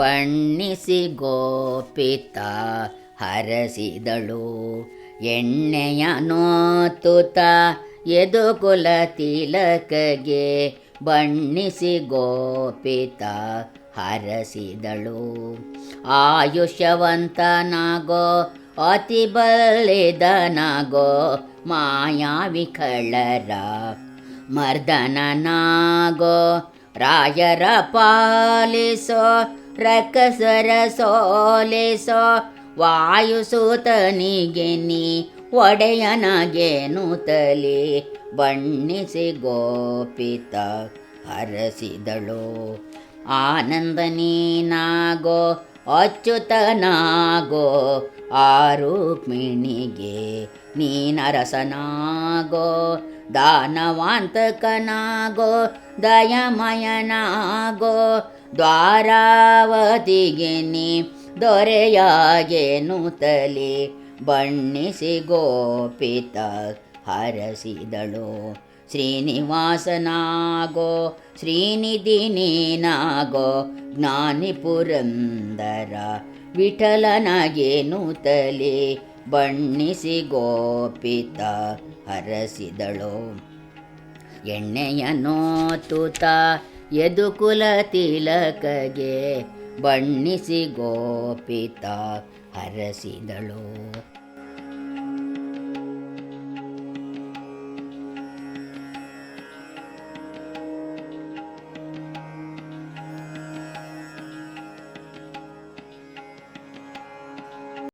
ಬಣ್ಣಿಸಿ ಗೋಪಿತ ಹರಸಿದಳು. ಎಣ್ಣೆಯ ನೋತುತ ಎದುಕುಲ ತಿಲಕಗೆ ಬಣ್ಣಿಸಿ ಗೋಪಿತ ಹರಸಿದಳು. ಆಯುಷ್ಯವಂತನಾಗೋ ಅತಿ ಬಲ್ಲಿದನಾಗೋ ಮಾಯಾವಿಕಳರ ಮರ್ದನನಾಗೋ ರಾಯರ ಪಾಲಿಸೋ ರಕ್ಕಸರ ವಾಯು ವಾಯುಸೂತನಿಗೆ ನೀ ಒಡೆಯನಗೇನು ನೂತಲಿ ಬಣ್ಣಿಸಿ ಗೋಪಿತ ಹರಸಿದಳು. ಆನಂದ ನೀನಾಗೋ ಅಚ್ಯುತನಾಗೋ ಆ ನೀನರಸನಾಗೋ ದಾನವಾಂತಕನಾಗೋ, ದಯಮಯನಾಗೋ ದ್ವಾರಾವತಿಗೆ ನೀ ದೊರೆಯಾಗೇನು ತಲೆ? ಬಣ್ಣಿಸಿ ಗೋಪಿತ ಹರಸಿದಳು. ಶ್ರೀನಿವಾಸನಾಗೋ ಶ್ರೀನಿಧಿ ನೀನಾಗೋ ಜ್ಞಾನಿ ಪುರಂದರ ವಿಠಲನಗೇನು ತಲೆ? ಬಣ್ಣಿಸಿ ಗೋಪಿತ ಹರಸಿದಳು. ಎಣ್ಣೆಯ ನೋತುತ ಯದುಕುಲ ತಿಲಕಗೆ ಬಣ್ಣಿಸಿ ಗೋಪಿತ ಹರಸಿದಳು.